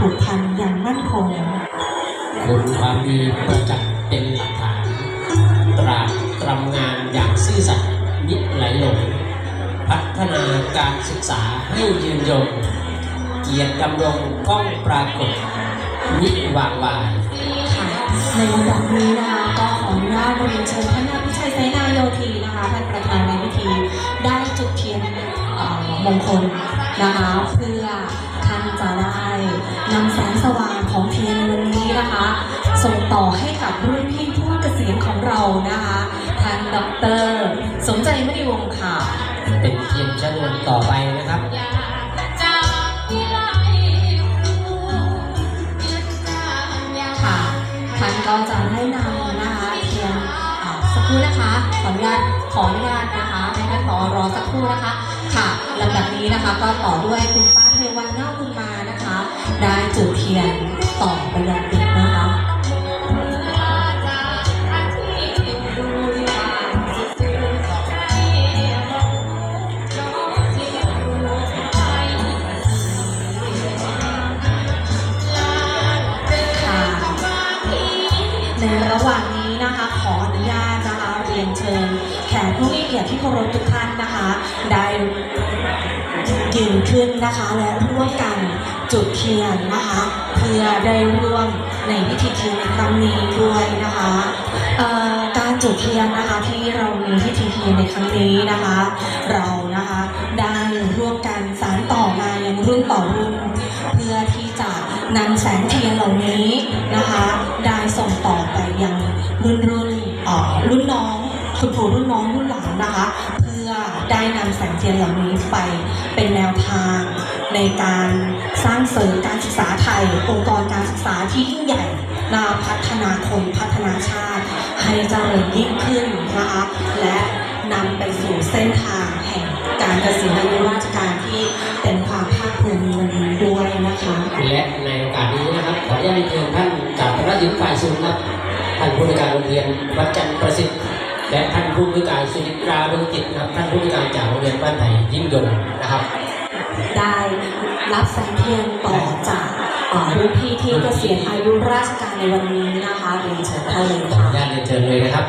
ผูกพันอย่างมั่นคงคุณความดีประจักษ์เป็นหลักฐาน ตราตรำงานอย่างซื่อสัตย์มิไหลหลง พัฒนาการศึกษาให้ยืนยง เกียรติดำรงก้องปรากฏมิวางวายค่ะในลำดับนี้นะคะก็ขออนุญาตเรียนเชิญท่านนายพิชัยไซนาโยธีนะคะท่านประธานในพิธีได้จุดเทียนมงคลนะคะเพื่อ นำแสงสว่างของเทียนในวันนี้นะคะ ส่งต่อให้กับรุ่นพี่ผู้เกษียณของเรานะคะท่านดอกเตอรสมใจไม่วงศ์ค่ะเป็นเพียงชนวนต่อไปนะครับค่ะท่านก็จะได้นำนะคะเทียนอ่าสักครู่นะคะ ขออนุญาตขออนุญาตนะคะให้ท่านผอรอสักครู่นะคะ ค่ะลำดับนี้นะคะก็ต่อด้วยคุณป้าเทวันเง่าบุญมานะคะได้ จุดเทียนต่อไปยังติดนะคะในระหว่างนี้นะคะขออนุญาตนะคะเรียนเชิญแขกผู้มีเกียรติที่เคารพทุกท่านนะคะ ได้ยืนขึ้นนะคะและร่วมกัน จุดเทียนนะคะ เพื่อได้ร่วมในพิธีเทียนในครั้งนี้ด้วยนะคะการจุดเทียนนะคะที่เรามีพิธีเทียนในครั้งนี้นะคะ เรานะคะได้ร่วมกันสานต่อมายังรุ่นต่อรุ่นเพื่อที่จะนำแสงเทียนเหล่านี้นะคะ ได้ส่งต่อไปยังรุ่นรุ่นรุ่นน้องคุณครูรุ่นน้องรุ่นหลังนะคะ เพื่อได้นำแสงเทียนเหล่านี้ไปเป็นแนวทาง ในการสร้างเสริมการศึกษาไทย องค์กรการศึกษาที่ยิ่งใหญ่นาพัฒนาคนพัฒนาชาติ ให้เจริญยิ่งขึ้นนะคะและนำไปสู่เส้นทางแห่งการเกษียณอายุราชการที่เป็นความภาคภูมิในวันนี้ด้วยนะคะและในโอกาสนี้นะครับขออนุญาตเรียนเชิญท่านจากพระราชฝ่ายสูงครับท่านผู้ในการโรงเรียนวัดจันทร์ประสิทธิ์และท่านผู้ในวยการสุนิตราบุญกิจนะครับท่านผู้ในวยการจากโรงเรียนบ้านไผ่ยิ่งยงนะครับ ได้รับแสงเทียนต่อจากรุ่นพี่ที่เกษียณอายุราชการในวันนี้นะคะเรียนเชิญท่านเลยขออค่ะนุญาตเรียนเชิญเลยนะครับ